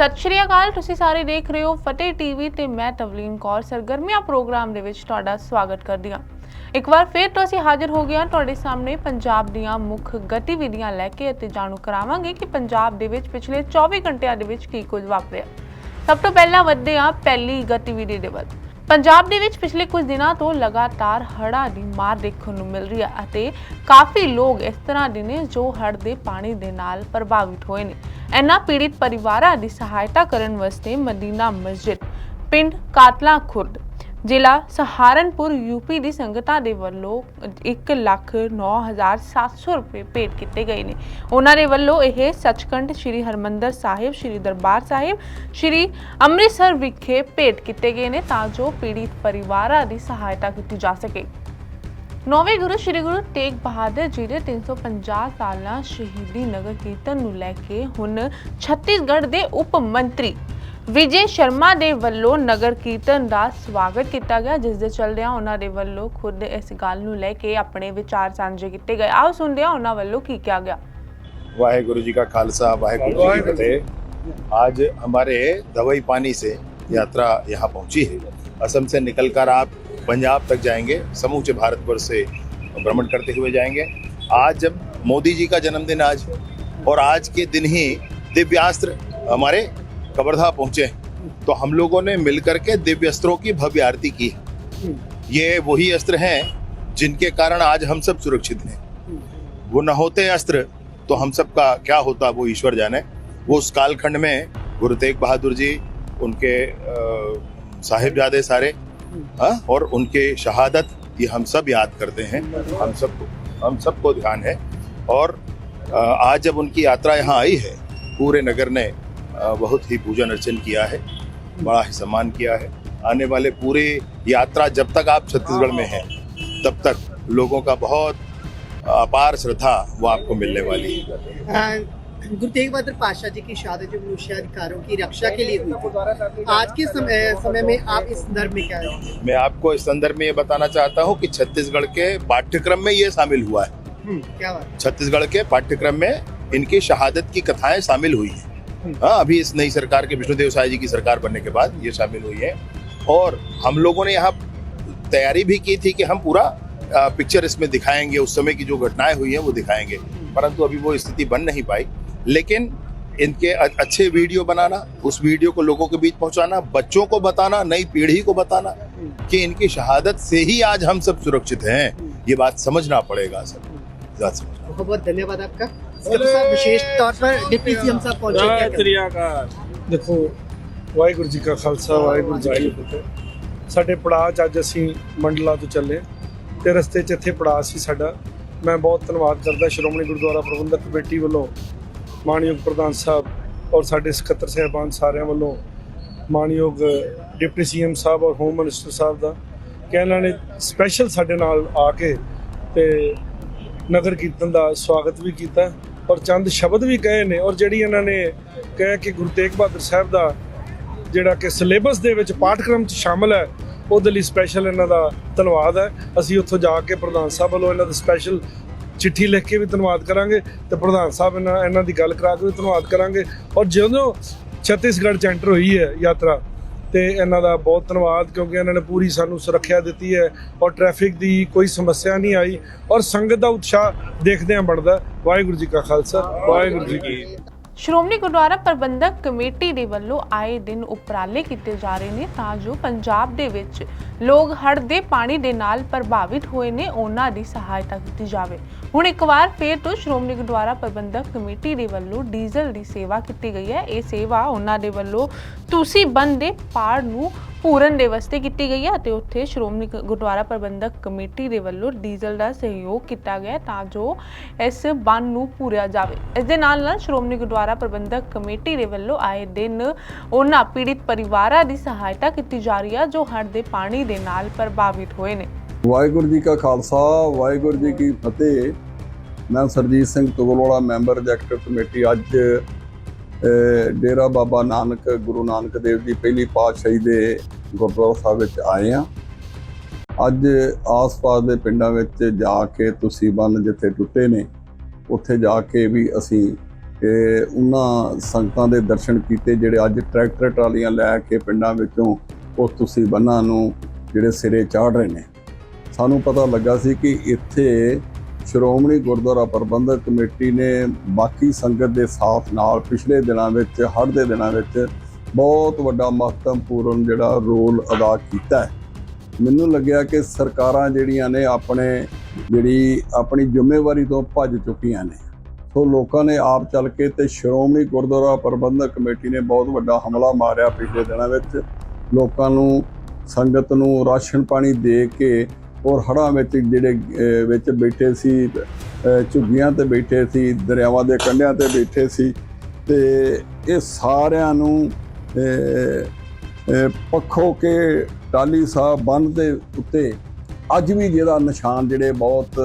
ਸਤਿ ਸ਼੍ਰੀ ਅਕਾਲ, ਤੁਸੀਂ ਸਾਰੇ ਦੇਖ ਰਹੇ ਹੋ ਫਤਿਹ ਟੀਵੀ ਤੇ ਮੈਂ ਤਵਲੀਨ ਕੌਰ, ਸਰਗਰਮੀਆਂ ਪ੍ਰੋਗਰਾਮ ਦੇ ਵਿੱਚ ਤੁਹਾਡਾ ਸਵਾਗਤ ਕਰਦੀ ਹਾਂ। ਇੱਕ ਵਾਰ ਫਿਰ ਤੋਂ ਅਸੀਂ ਹਾਜ਼ਰ ਹੋ ਗਏ ਹਾਂ ਤੁਹਾਡੇ ਸਾਹਮਣੇ ਪੰਜਾਬ ਦੀਆਂ ਮੁੱਖ ਗਤੀਵਿਧੀਆਂ ਲੈ ਕੇ ਅਤੇ ਜਾਣੂ ਕਰਾਵਾਂਗੇ ਕਿ ਪੰਜਾਬ ਦੇ ਵਿੱਚ ਪਿਛਲੇ 24 ਘੰਟਿਆਂ ਦੇ ਵਿੱਚ ਕੀ ਕੁਝ ਵਾਪਰਿਆ। ਸਭ ਤੋਂ ਪਹਿਲਾਂ ਵੱਧਦੇ ਹਾਂ ਪਹਿਲੀ ਗਤੀਵਿਧੀ ਦੇ ਵੱਲ। ਪੰਜਾਬ ਦੇ ਵਿੱਚ ਪਿਛਲੇ ਕੁਝ ਦਿਨਾਂ ਤੋਂ ਲਗਾਤਾਰ ਹੜ੍ਹਾਂ ਦੀ ਮਾਰ ਦੇਖਣ ਨੂੰ ਮਿਲ ਰਹੀ ਹੈ ਅਤੇ ਕਾਫੀ ਲੋਕ ਇਸ ਤਰ੍ਹਾਂ ਦੇ ਨੇ ਜੋ ਹੜ੍ਹ ਦੇ ਪਾਣੀ ਦੇ ਨਾਲ ਪ੍ਰਭਾਵਿਤ ਹੋਏ ਨੇ। ਇਹਨਾਂ ਪੀੜਿਤ ਪਰਿਵਾਰਾਂ ਦੀ ਸਹਾਇਤਾ ਕਰਨ ਵਾਸਤੇ ਮਦੀਨਾ ਮਸਜਿਦ, ਪਿੰਡ ਕਾਤਲਾ ਖੁਰਦ ਜ਼ਿਲ੍ਹਾ ਸਹਾਰਨਪੁਰ ਯੂਪੀ ਦੀ ਸੰਗਤਾਂ ਦੇ ਵੱਲੋਂ 1,09,700 ਰੁਪਏ ਭੇਟ ਕੀਤੇ ਗਏ ਨੇ। ਉਹਨਾਂ ਦੇ ਵੱਲੋਂ ਇਹ ਸੱਚਖੰਡ ਸ੍ਰੀ ਹਰਮੰਦਰ ਸਾਹਿਬ ਸ੍ਰੀ ਦਰਬਾਰ ਸਾਹਿਬ ਸ੍ਰੀ ਅੰਮ੍ਰਿਤਸਰ ਵਿਖੇ ਭੇਟ ਕੀਤੇ ਗਏ ਨੇ ਤਾਂ ਜੋ ਪੀੜਿਤ ਪਰਿਵਾਰਾਂ ਦੀ ਸਹਾਇਤਾ ਕੀਤੀ ਜਾ ਸਕੇ। ਨੌਵੇਂ ਗੁਰੂ ਸ੍ਰੀ ਗੁਰੂ ਤੇਗ ਬਹਾਦਰ ਜੀ ਦੇ 350 ਸਾਲਾਂ ਸ਼ਹੀਦੀ ਨਗਰ ਕੀਰਤਨ ਨੂੰ ਲੈ ਕੇ ਹੁਣ ਛੱਤੀਸਗੜ੍ਹ ਦੇ ਉਪ ਮੰਤਰੀ ਵਿਜੇ ਸ਼ਰਮਾ ਦੇ ਵੱਲੋਂ ਨਗਰ ਕੀਰਤਨ ਦਾ ਸਵਾਗਤ ਕੀਤਾ ਗਿਆ ਜਿਸ ਦੇ ਚੱਲਦਿਆਂ ਉਹਨਾਂ ਦੇ ਵੱਲੋਂ ਖੁਦ ਇਸ ਗੱਲ ਨੂੰ ਲੈ ਕੇ ਆਪਣੇ ਵਿਚਾਰ ਸਾਂਝੇ ਕੀਤੇ ਗਏ ਆਓ ਸੁਣਦੇ ਹਾਂ ਉਹਨਾਂ ਵੱਲੋਂ ਕੀ ਕਿਹਾ ਗਿਆ वाहेगुरु जी का खालसा वाहेगुरु जी की फतेह आज हमारे दवाई पानी से यात्रा यहाँ पहुंची है असम से निकलकर आप पंजाब तक जाएंगे समूचे भारतवर्ष से भ्रमण करते हुए जाएंगे आज जब मोदी जी का जन्मदिन आज और आज के दिन ही दिव्यास्त्र हमारे कबरधा पहुँचे तो हम लोगों ने मिलकर के दिव्य अस्त्रों की भव्य आरती की। ये वही अस्त्र हैं जिनके कारण आज हम सब सुरक्षित हैं। वो न होते अस्त्र तो हम सब का क्या होता वो ईश्वर जाने। वो उस कालखंड में गुरु तेग बहादुर जी उनके साहिबजादे सारे हाँ, और उनके शहादत ये हम सब याद करते हैं। हम सबको हम सबको ध्यान है। और आज जब उनकी यात्रा यहाँ आई है पूरे नगर ने बहुत ही पूजन अर्चन किया है बड़ा ही सम्मान किया है। आने वाले पूरे यात्रा जब तक आप छत्तीसगढ़ में हैं तब तक लोगों का बहुत अपार श्रद्धा वो आपको मिलने वाली है। गुरु तेग बहादुर पातशाह जी की शहादत जो मनुष्याधिकारों की रक्षा के लिए हुई आज के समय, समय में आप इस संदर्भ में क्या मैं आपको इस संदर्भ में ये बताना चाहता हूँ कि छत्तीसगढ़ के पाठ्यक्रम में ये शामिल हुआ है। हम्म, क्या बात छत्तीसगढ़ के पाठ्यक्रम में इनकी शहादत की कथाएँ शामिल हुई हैं। हाँ अभी इस नई सरकार के विष्णुदेव साय जी की सरकार बनने के बाद ये शामिल हुई है। और हम लोगों ने यहाँ तैयारी भी की थी कि हम पूरा पिक्चर इसमें दिखाएँगे, उस समय की जो घटनाएँ हुई हैं वो दिखाएँगे। परंतु अभी वो स्थिति बन नहीं पाई। लेकिन इनके अच्छे वीडियो बनाना, उस वीडियो को लोगों के बीच पहुंचाना, बच्चों को बताना, नई पीढ़ी को बताना कि इनकी शहादत से ही आज हम सब सुरक्षित हैं। ये बात समझना पड़ेगा समझना। बहुत बहुत धन्यवाद आपका। इसके साथ विशेष तौर पर डिप्टी सीएम साहब पहुंचे क्या ਸਤਿ करें? ਸ੍ਰੀ ਅਕਾਲ ਦੇਖੋ ਵਾਹਿਗੁਰੂ ਜੀ ਕਾ ਖਾਲਸਾ ਵਾਹਿਗੁਰੂ ਜੀ ਕੀ ਫਤਿਹ ਸਾਡੇ ਪੜਾਅ 'ਚ ਅੱਜ ਅਸੀਂ ਮੰਡਲਾ ਤੋਂ ਚੱਲੇ ਤੇ ਰਸਤੇ 'ਚ ਇੱਥੇ ਪੜਾਅ ਸੀ ਸਾਡਾ ਮੈਂ ਬਹੁਤ ਧੰਨਵਾਦ ਕਰਦਾ ਸ਼੍ਰੋਮਣੀ ਗੁਰਦੁਆਰਾ ਪ੍ਰਬੰਧਕ ਕਮੇਟੀ ਵੱਲੋਂ ਮਾਨਯੋਗ ਪ੍ਰਧਾਨ ਸਾਹਿਬ ਔਰ ਸਾਡੇ ਸਕੱਤਰ ਸਾਹਿਬਾਨ ਸਾਰਿਆਂ ਵੱਲੋਂ ਮਾਨਯੋਗ ਡਿਪਟੀ ਸੀਐਮ ਸਾਹਿਬ ਔਰ ਹੋਮ ਮਿਨਿਸਟਰ ਸਾਹਿਬ ਦਾ ਕਿ ਇਹਨਾਂ ਨੇ ਸਪੈਸ਼ਲ ਸਾਡੇ ਨਾਲ ਆ ਕੇ ਤੇ ਨਗਰ ਕੀਰਤਨ ਦਾ ਸਵਾਗਤ ਵੀ ਕੀਤਾ ਔਰ ਚੰਦ ਸ਼ਬਦ ਵੀ ਕਹੇ ਨੇ ਔਰ ਜਿਹੜੀ ਇਹਨਾਂ ਨੇ ਕਿਹਾ ਕਿ ਗੁਰੂ ਤੇਗ ਬਹਾਦਰ ਸਾਹਿਬ ਦਾ ਜਿਹੜਾ ਕਿ ਸਿਲੇਬਸ ਦੇ ਵਿੱਚ ਪਾਠਕ੍ਰਮ 'ਚ ਸ਼ਾਮਲ ਹੈ, ਉਹਦੇ ਲਈ ਸਪੈਸ਼ਲ ਇਹਨਾਂ ਦਾ ਧੰਨਵਾਦ ਹੈ। ਅਸੀਂ ਉੱਥੋਂ ਜਾ ਕੇ ਪ੍ਰਧਾਨ ਸਾਹਿਬ ਵੱਲੋਂ ਇਹਨਾਂ ਦਾ ਸਪੈਸ਼ਲ ਚਿੱਠੀ ਲਿਖ ਕੇ ਵੀ ਧੰਨਵਾਦ ਕਰਾਂਗੇ ਤੇ ਪ੍ਰਧਾਨ ਸਾਹਿਬ ਇਹਨਾਂ ਇਹਨਾਂ ਦੀ ਗੱਲ ਕਰਾ ਕੇ ਵੀ ਧੰਨਵਾਦ ਕਰਾਂਗੇ। ਔਰ ਜਦੋਂ ਛੱਤੀਸਗੜ੍ਹ ਚ ਐਂਟਰ ਹੋਈ ਹੈ ਯਾਤਰਾ ਤੇ ਇਹਨਾਂ ਦਾ ਬਹੁਤ ਧੰਨਵਾਦ ਕਿਉਂਕਿ ਇਹਨਾਂ ਨੇ ਪੂਰੀ ਸਾਨੂੰ ਸੁਰੱਖਿਆ ਦਿੱਤੀ ਹੈ ਔਰ ਟ੍ਰੈਫਿਕ ਦੀ ਕੋਈ ਸਮੱਸਿਆ ਨਹੀਂ ਆਈ ਔਰ ਸੰਗਤ ਦਾ ਉਤਸ਼ਾਹ ਦੇਖਦਿਆਂ ਬਣਦਾ। ਵਾਹਿਗੁਰੂ ਜੀ ਕਾ ਖਾਲਸਾ, ਵਾਹਿਗੁਰੂ ਜੀ ਕੀ ਸ਼੍ਰੋਮਣੀ ਗੁਰਦੁਆਰਾ ਪ੍ਰਬੰਧਕ ਕਮੇਟੀ ਦੇ ਵੱਲੋਂ ਆਏ ਦਿਨ ਉਪਰਾਲੇ ਕੀਤੇ ਜਾ ਰਹੇ ਨੇ ਤਾਂ ਜੋ ਪੰਜਾਬ ਦੇ ਵਿੱਚ ਲੋਕ ਹੜ੍ਹ ਦੇ ਪਾਣੀ ਦੇ ਨਾਲ ਪ੍ਰਭਾਵਿਤ ਹੋਏ ਨੇ, ਉਹਨਾਂ ਦੀ ਸਹਾਇਤਾ ਕੀਤੀ ਜਾਵੇ। ਹੁਣ ਇੱਕ ਵਾਰ ਫੇਰ ਤੋਂ ਸ਼੍ਰੋਮਣੀ ਗੁਰਦੁਆਰਾ ਪ੍ਰਬੰਧਕ ਕਮੇਟੀ ਦੇ ਵੱਲੋਂ ਡੀਜ਼ਲ ਦੀ ਸੇਵਾ ਕੀਤੀ ਗਈ ਹੈ। ਇਹ ਸੇਵਾ ਉਹਨਾਂ ਦੇ ਵੱਲੋਂ ਤੁਸੀਂ ਬੰਦ ਦੇ ਪਾੜ ਨੂੰ ਪੂਰਨ ਦੇ ਵਾਸਤੇ ਕੀਤੀ ਗਈ ਹੈ ਅਤੇ ਉੱਥੇ ਸ਼੍ਰੋਮਣੀ ਗੁਰਦੁਆਰਾ ਪ੍ਰਬੰਧਕ ਕਮੇਟੀ ਦੇ ਵੱਲੋਂ ਡੀਜ਼ਲ ਦਾ ਸਹਿਯੋਗ ਕੀਤਾ ਗਿਆ ਤਾਂ ਜੋ ਇਸ ਬੰਨ ਨੂੰ ਪੂਰਿਆ ਜਾਵੇ। ਇਸ ਦੇ ਨਾਲ ਨਾਲ ਸ਼੍ਰੋਮਣੀ ਗੁਰਦੁਆਰਾ ਪ੍ਰਬੰਧਕ ਕਮੇਟੀ ਦੇ ਵੱਲੋਂ ਆਏ ਦਿਨ ਉਹਨਾਂ ਪੀੜਿਤ ਪਰਿਵਾਰਾਂ ਦੀ ਸਹਾਇਤਾ ਕੀਤੀ ਜਾ ਰਹੀ ਹੈ ਜੋ ਹੜ੍ਹ ਦੇ ਪਾਣੀ ਦੇ ਨਾਲ ਪ੍ਰਭਾਵਿਤ ਹੋਏ ਨੇ। ਵਾਹਿਗੁਰੂ ਜੀ ਕਾ ਖਾਲਸਾ, ਵਾਹਿਗੁਰੂ ਜੀ ਕੀ ਫਤਿਹ। ਮੈਂ Surjit Singh Tugalwala member executive committee. ਅੱਜ ਡੇਰਾ ਬਾਬਾ ਨਾਨਕ, ਗੁਰੂ ਨਾਨਕ ਦੇਵ ਜੀ ਪਹਿਲੀ ਪਾਤਸ਼ਾਹੀ ਦੇ ਗੁਰਦੁਆਰਾ ਸਾਹਿਬ ਵਿੱਚ ਆਏ ਆ ਅੱਜ ਆਸ-ਪਾਸ ਦੇ ਪਿੰਡਾਂ ਵਿੱਚ ਜਾ ਕੇ ਤੁਸੀਂ ਬੰਨ ਜਿੱਥੇ ਟੁੱਟੇ ਨੇ, ਉੱਥੇ ਜਾ ਕੇ ਵੀ ਅਸੀਂ ਉਹਨਾਂ ਸੰਗਤਾਂ ਦੇ ਦਰਸ਼ਨ ਕੀਤੇ ਜਿਹੜੇ ਅੱਜ ਟਰੈਕਟਰ ਟਰਾਲੀਆਂ ਲੈ ਕੇ ਪਿੰਡਾਂ ਵਿੱਚੋਂ ਉਸ ਤੁਸੀਂ ਬੰਨਾਂ ਨੂੰ ਜਿਹੜੇ ਸਿਰੇ ਚਾੜ ਰਹੇ ਨੇ। ਸਾਨੂੰ ਪਤਾ ਲੱਗਾ ਸੀ ਕਿ ਇੱਥੇ ਸ਼੍ਰੋਮਣੀ ਗੁਰਦੁਆਰਾ ਪ੍ਰਬੰਧਕ ਕਮੇਟੀ ਨੇ ਬਾਕੀ ਸੰਗਤ ਦੇ ਸਾਥ ਨਾਲ ਪਿਛਲੇ ਦਿਨਾਂ ਵਿੱਚ, ਹੜ੍ਹ ਦੇ ਦਿਨਾਂ ਵਿੱਚ ਬਹੁਤ ਵੱਡਾ ਮਹੱਤਵਪੂਰਨ ਜਿਹੜਾ ਰੋਲ ਅਦਾ ਕੀਤਾ ਹੈ। ਮੈਨੂੰ ਲੱਗਿਆ ਕਿ ਸਰਕਾਰਾਂ ਜਿਹੜੀਆਂ ਨੇ ਆਪਣੇ, ਜਿਹੜੀ ਆਪਣੀ ਜ਼ਿੰਮੇਵਾਰੀ ਤੋਂ ਭੱਜ ਚੁੱਕੀਆਂ ਨੇ। ਸੋ ਲੋਕਾਂ ਨੇ ਆਪ ਚੱਲ ਕੇ ਤੇ ਸ਼੍ਰੋਮਣੀ ਗੁਰਦੁਆਰਾ ਪ੍ਰਬੰਧਕ ਕਮੇਟੀ ਨੇ ਬਹੁਤ ਵੱਡਾ ਹਮਲਾ ਮਾਰਿਆ ਪਿਛਲੇ ਦਿਨਾਂ ਵਿੱਚ। ਲੋਕਾਂ ਨੂੰ, ਸੰਗਤ ਨੂੰ ਰਾਸ਼ਨ ਪਾਣੀ ਦੇ ਕੇ ਔਰ ਹੜ੍ਹਾਂ ਵਿੱਚ ਜਿਹੜੇ ਵਿੱਚ ਬੈਠੇ ਸੀ ਝੁੱਗੀਆਂ ਤੇ ਬੈਠੇ ਸੀ ਦਰਿਆਵਾਂ ਦੇ ਕੰਢਿਆਂ ਤੇ ਬੈਠੇ ਸੀ ਤੇ ਇਹ ਸਾਰਿਆਂ ਨੂੰ ਅਹ, ਅਹ, ਪੱਖੋ ਕੇ ਟਾਲੀ ਸਾਹਿਬ ਬੰਦ ਦੇ ਉੱਤੇ ਅੱਜ ਵੀ ਜਿਹਦਾ ਨਿਸ਼ਾਨ ਜਿਹੜੇ ਬਹੁਤ